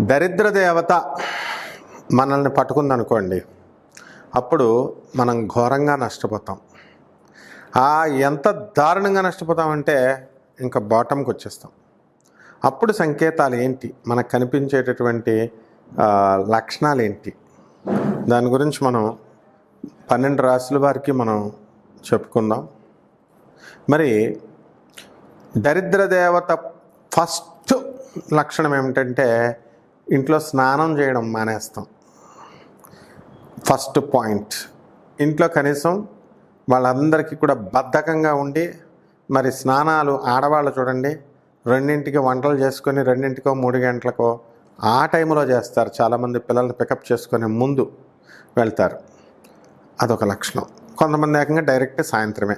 దరిద్ర దేవత మనల్ని పట్టుకుందనుకోండి అప్పుడు మనం ఘోరంగా నష్టపోతాం. ఆ ఎంత దారుణంగా నష్టపోతామంటే ఇంకా బాటంకి వచ్చేస్తాం. అప్పుడు సంకేతాలు ఏంటి? మనకు కనిపించేటటువంటి లక్షణాలు ఏంటి? దాని గురించి మనం పన్నెండు రాశుల వారికి మనం చెప్పుకుందాం. మరి దరిద్ర దేవత ఫస్ట్ లక్షణం ఏమిటంటే ఇంట్లో స్నానం చేయడం మానేస్తాం. First point. ఇంట్లో కనీసం వాళ్ళందరికీ కూడా బద్ధకంగా ఉండి మరి స్నానాలు ఆడవాళ్ళు చూడండి రెండింటికి వంటలు చేసుకొని రెండింటికో మూడు గంటలకో ఆ టైంలో చేస్తారు. చాలామంది పిల్లల్ని పికప్ చేసుకునే ముందు వెళ్తారు. అదొక లక్షణం. కొంతమంది ఏకంగా డైరెక్ట్ సాయంత్రమే.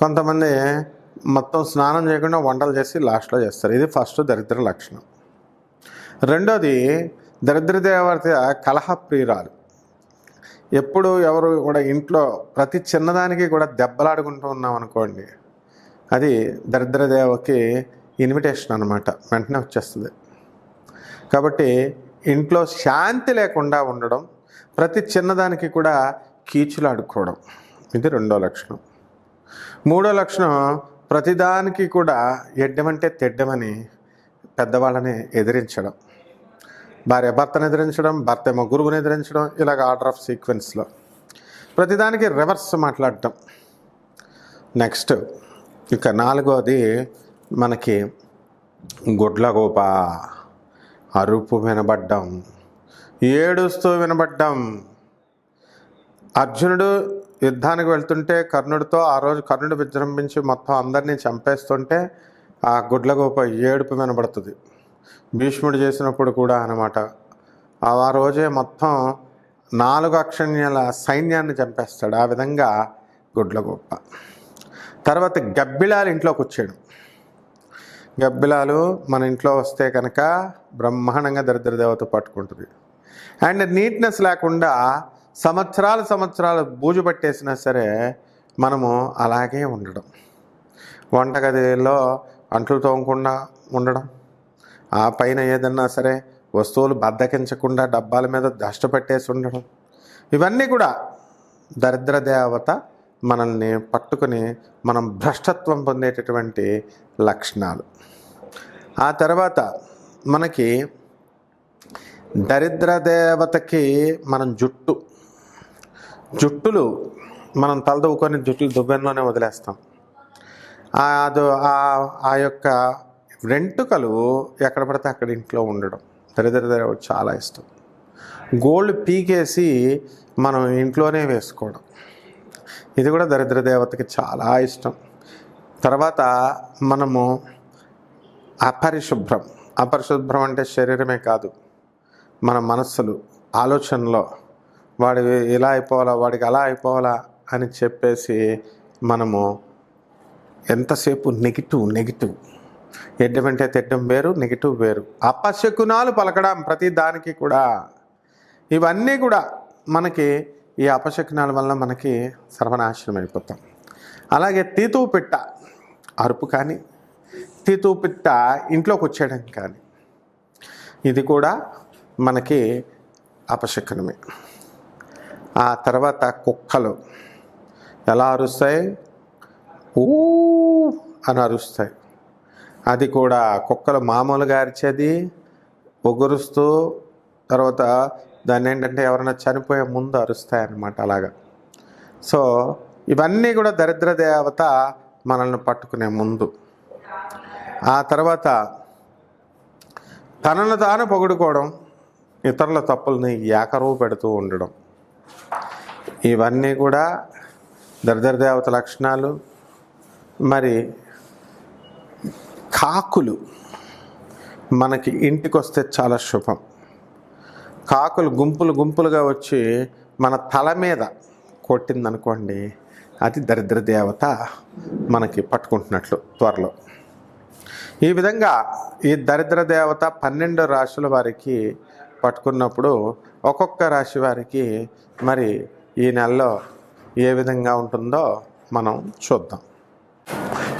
కొంతమంది మొత్తం స్నానం చేయకుండా వంటలు చేసి లాస్ట్లో చేస్తారు. ఇది ఫస్ట్ దరిద్ర లక్షణం. రెండోది దరిద్ర దేవత కలహ ప్రియురాలు ఎప్పుడు ఎవరు కూడా ఇంట్లో ప్రతి చిన్నదానికి కూడా దెబ్బలాడుకుంటూ ఉన్నాం అనుకోండి అది దరిద్ర దేవకి ఇన్విటేషన్ అనమాట వెంటనే వచ్చేస్తుంది. కాబట్టి ఇంట్లో శాంతి లేకుండా ఉండడం ప్రతి చిన్నదానికి కూడా కీచులాడుకోవడం ఇది రెండో లక్షణం. మూడో లక్షణం ప్రతిదానికి కూడా ఎడ్డమంటే తెడ్డమని పెద్దవాళ్ళని ఎదిరించడం. భార్య భర్తను ఎదిరించడం భర్త ఏమో గురువుని ఎదిరించడం ఇలాగ ఆర్డర్ ఆఫ్ సీక్వెన్స్లో ప్రతిదానికి రివర్స్ మాట్లాడటం. నెక్స్ట్ ఇక నాలుగోది మనకి గుడ్లగోప అరుపు వినబడ్డం ఏడుస్తూ వినబడ్డం. అర్జునుడు యుద్ధానికి వెళ్తుంటే కర్ణుడితో ఆ రోజు కర్ణుడు విజృంభించి మొత్తం అందరినీ చంపేస్తుంటే ఆ గుడ్లగోప ఏడుపు వినబడుతుంది. భీష్ముడు చేసినప్పుడు కూడా అనమాట ఆ రోజే మొత్తం నాలుగు అక్షణ్యాల సైన్యాన్ని చంపేస్తాడు. ఆ విధంగా గుడ్ల గొప్ప తర్వాత గబ్బిలాలు ఇంట్లోకి వచ్చాడు. గబ్బిలాలు మన ఇంట్లో వస్తే కనుక బ్రహ్మాండంగా దరిద్ర దేవత పట్టుకుంటుంది. అండ్ నీట్నెస్ లేకుండా సంవత్సరాలు సంవత్సరాలు బూజు పట్టేసినా సరే మనము అలాగే ఉండడం. వంటగదిలో అంట్లు తోమకుండా ఉండడం. ఆ పైన ఏదన్నా సరే వస్తువులు బద్దకించకుండా డబ్బాల మీద దష్ట పెట్టేసి ఉండడం. ఇవన్నీ కూడా దరిద్ర దేవత మనల్ని పట్టుకుని మనం భ్రష్టత్వం పొందేటటువంటి లక్షణాలు. ఆ తర్వాత మనకి దరిద్ర దేవతకి మనం జుట్టు. జుట్టులు మనం తలదవ్వుకొని జుట్టులు దువ్వెనలోనే వదిలేస్తాం. ఆ అది ఆ- ఆ యొక్క వెంట్రుకలు ఎక్కడ పడితే అక్కడ ఇంట్లో ఉండడం. దరిద్ర చాలా ఇష్టం. గోల్డ్ పీకేసి మనం ఇంట్లోనే వేసుకోవడం. ఇది కూడా దరిద్ర దేవతకి చాలా ఇష్టం. తర్వాత మనము అపరిశుభ్రం. అపరిశుభ్రం అంటే శరీరమే కాదు మన మనస్సులు ఆలోచనలో వాడి ఇలా అయిపోవాలా వాడికి అలా అయిపోవాలా అని చెప్పేసి మనము ఎంతసేపు నెగిటివ్ నెగిటివ్ ఎడ్డమంటే తెడ్డం వేరు నెగిటివ్ వేరు. అపశకునాలు పలకడం ప్రతి దానికి కూడా. ఇవన్నీ కూడా మనకి ఈ అపశకునాల వల్ల మనకి సర్వనాశనం అయిపోతాం. అలాగే తీతూ పిట్ట అరుపు కానీ తీతూ పిట్ట ఇంట్లోకి వచ్చేయడం కానీ ఇది కూడా మనకి అపశకునమే. ఆ తర్వాత కుక్కలు ఎలా అరుస్తాయి? ఊ అని అరుస్తాయి. అది కూడా కుక్కలు మామూలుగా అరిచేది ఒగురుస్తూ తర్వాత దాన్ని ఏంటంటే ఎవరైనా చనిపోయే ముందు అరుస్తాయి అన్నమాట అలాగా. సో ఇవన్నీ కూడా దరిద్ర దేవత మనల్ని పట్టుకునే ముందు. ఆ తర్వాత తనను తాను పొగుడుకోవడం ఇతరుల తప్పుల్ని ఏకరువు పెడుతూ ఉండడం. ఇవన్నీ కూడా దరిద్ర దేవత లక్షణాలు. మరి కాకులు మనకి ఇంటికి వస్తే చాలా శుభం. కాకులు గుంపులు గుంపులుగా వచ్చి మన తల మీద కొట్టిందనుకోండి అది దరిద్ర దేవత మనకి పట్టుకుంటున్నట్లు త్వరలో. ఈ విధంగా ఈ దరిద్ర దేవత పన్నెండు రాశుల వారికి పట్టుకున్నప్పుడు ఒక్కొక్క రాశి వారికి మరి ఈ నెలలో ఏ విధంగా ఉంటుందో మనం చూద్దాం.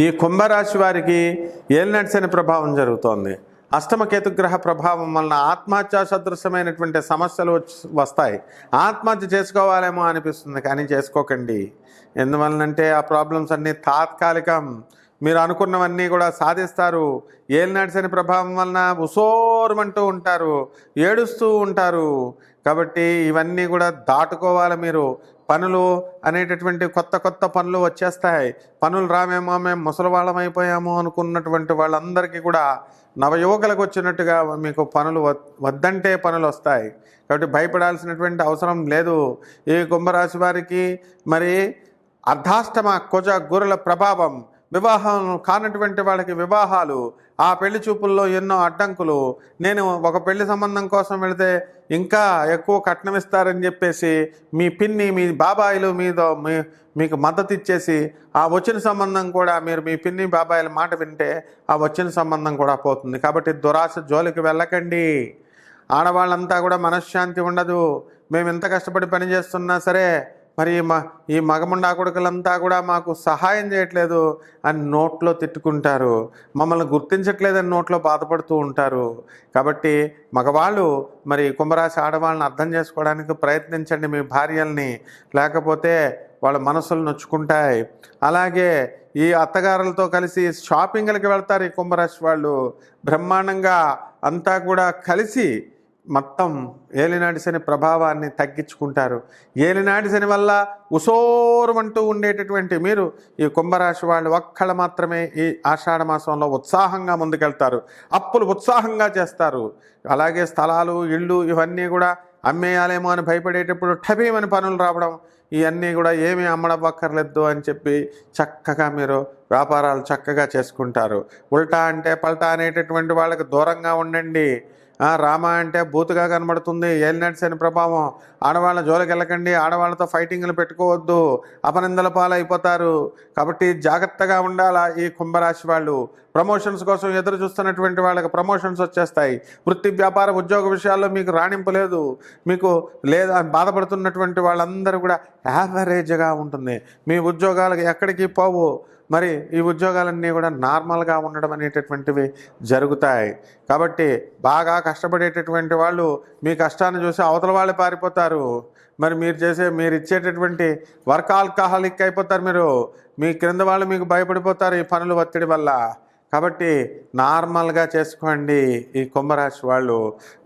ఈ కుంభరాశి వారికి ఏలినట్సని ప్రభావం జరుగుతోంది. అష్టమ కేతుగ్రహ ప్రభావం వలన ఆత్మహత్యా సదృశమైనటువంటి సమస్యలు వస్తాయి. ఆత్మహత్య చేసుకోవాలేమో అనిపిస్తుంది కానీ చేసుకోకండి. ఎందువలనంటే ఆ ప్రాబ్లమ్స్ అన్నీ తాత్కాలికం. మీరు అనుకున్నవన్నీ కూడా సాధిస్తారు. ఏలినాటి శని ప్రభావం వలన ఉసోరమంటూ ఉంటారు ఏడుస్తూ ఉంటారు. కాబట్టి ఇవన్నీ కూడా దాటుకోవాలి మీరు. పనులు అనేటటువంటి కొత్త కొత్త పనులు వచ్చేస్తాయి. పనులు రామేమో మేము ముసలివాళ్ళం అయిపోయాము అనుకున్నటువంటి వాళ్ళందరికీ కూడా నవయువకులకు వచ్చినట్టుగా మీకు పనులు వద్- వద్దంటే పనులు వస్తాయి. కాబట్టి భయపడాల్సినటువంటి అవసరం లేదు. ఈ కుంభరాశి వారికి మరి అర్ధాష్టమ కుజ గురుల ప్రభావం వివాహం కానటువంటి వాళ్ళకి వివాహాలు ఆ పెళ్ళి చూపుల్లో ఎన్నో అడ్డంకులు. నేను ఒక పెళ్ళి సంబంధం కోసం వెళితే ఇంకా ఎక్కువ కట్నం ఇస్తారని చెప్పేసి మీ పిన్ని మీ బాబాయిలు మీదో మీ మీకు మద్దతు ఇచ్చేసి ఆ వచ్చిన సంబంధం కూడా మీరు మీ పిన్ని బాబాయిల మాట వింటే ఆ వచ్చిన సంబంధం కూడా పోతుంది. కాబట్టి దురాశ జోలికి వెళ్ళకండి. ఆడవాళ్ళంతా కూడా మనశ్శాంతి ఉండదు. మేము ఎంత కష్టపడి పని చేస్తున్నా సరే మరి ఈ మ ఈ మగముండా కొడుకులంతా కూడా మాకు సహాయం చేయట్లేదు అని నోట్లో తిట్టుకుంటారు. మమ్మల్ని గుర్తించట్లేదని నోట్లో బాధపడుతూ ఉంటారు. కాబట్టి మగవాళ్ళు మరి కుంభరాశి ఆడవాళ్ళని అర్థం చేసుకోవడానికి ప్రయత్నించండి మీ భార్యల్ని. లేకపోతే వాళ్ళ మనసులు నొచ్చుకుంటాయి. అలాగే ఈ అత్తగారులతో కలిసి షాపింగ్లకి వెళ్తారు ఈ కుంభరాశి వాళ్ళు. బ్రహ్మాండంగా అంతా కూడా కలిసి మొత్తం ఏలినాటి శని ప్రభావాన్ని తగ్గించుకుంటారు. ఏలినాటి శని వల్ల ఉసోరమంటూ ఉండేటటువంటి మీరు ఈ కుంభరాశి వాళ్ళు ఒక్కళ్ళు మాత్రమే ఈ ఆషాఢ మాసంలో ఉత్సాహంగా ముందుకెళ్తారు. అప్పులు ఉత్సాహంగా చేస్తారు. అలాగే స్థలాలు ఇళ్ళు ఇవన్నీ కూడా అమ్మేయాలేమో అని భయపడేటప్పుడు ఠబీమని పనులు రావడం ఇవన్నీ కూడా ఏమీ అమ్మడబక్కర్లేదు అని చెప్పి చక్కగా మీరు వ్యాపారాలు చక్కగా చేసుకుంటారు. ఉల్టా అంటే పల్టా అనేటటువంటి వాళ్ళకి దూరంగా ఉండండి. రామ అంటే బూతుగా కనబడుతుంది. ఏలినట్స్ అని ప్రభావం. ఆడవాళ్ళ జోలికి వెళ్ళకండి. ఆడవాళ్ళతో ఫైటింగ్లు పెట్టుకోవద్దు. అపనిందల పాలైపోతారు. కాబట్టి జాగ్రత్తగా ఉండాలా ఈ కుంభరాశి వాళ్ళు. ప్రమోషన్స్ కోసం ఎదురు చూస్తున్నటువంటి వాళ్ళకి ప్రమోషన్స్ వచ్చేస్తాయి. వృత్తి వ్యాపార ఉద్యోగ విషయాల్లో మీకు రాణింపు లేదు. మీకు లేదా బాధపడుతున్నటువంటి వాళ్ళందరూ కూడా యావరేజ్గా ఉంటుంది. మీ ఉద్యోగాలకు ఎక్కడికి పోవు. మరి ఈ ఉద్యోగాలన్నీ కూడా నార్మల్గా ఉండడం అనేటటువంటివి జరుగుతాయి. కాబట్టి బాగా కష్టపడేటటువంటి వాళ్ళు మీ కష్టాన్ని చూసి అవతల వాళ్ళు పారిపోతారు. మరి మీరు చేసే మీరు ఇచ్చేటటువంటి వర్క్ ఆల్కహాలిక్ అయిపోతారు మీరు. మీ క్రింద వాళ్ళు మీకు భయపడిపోతారు ఈ పనుల ఒత్తిడి వల్ల. కాబట్టి నార్మల్గా చేసుకోండి ఈ కుంభరాశి వాళ్ళు.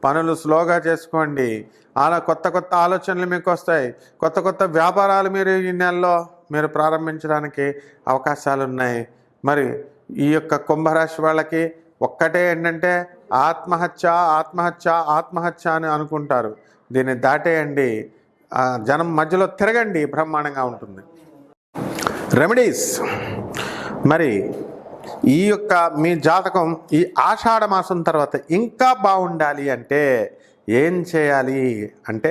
పనులు స్లోగా చేసుకోండి. అలా కొత్త కొత్త ఆలోచనలు మీకు వస్తాయి. కొత్త కొత్త వ్యాపారాలు మీరు ఈ నెలలో మీరు ప్రారంభించడానికి అవకాశాలు ఉన్నాయి మరి ఈ యొక్క కుంభరాశి వాళ్ళకి ఒక్కటే ఏంటంటే ఆత్మహత్య ఆత్మహత్య ఆత్మహత్య అని అనుకుంటారు. దీన్ని దాటేయండి. జనం మధ్యలో తిరగండి. బ్రహ్మాండంగా ఉంటుంది. రెమెడీస్. మరి ఈ యొక్క మీ జాతకం ఈ ఆషాఢ మాసం తర్వాత ఇంకా బాగుండాలి అంటే ఏం చేయాలి? అంటే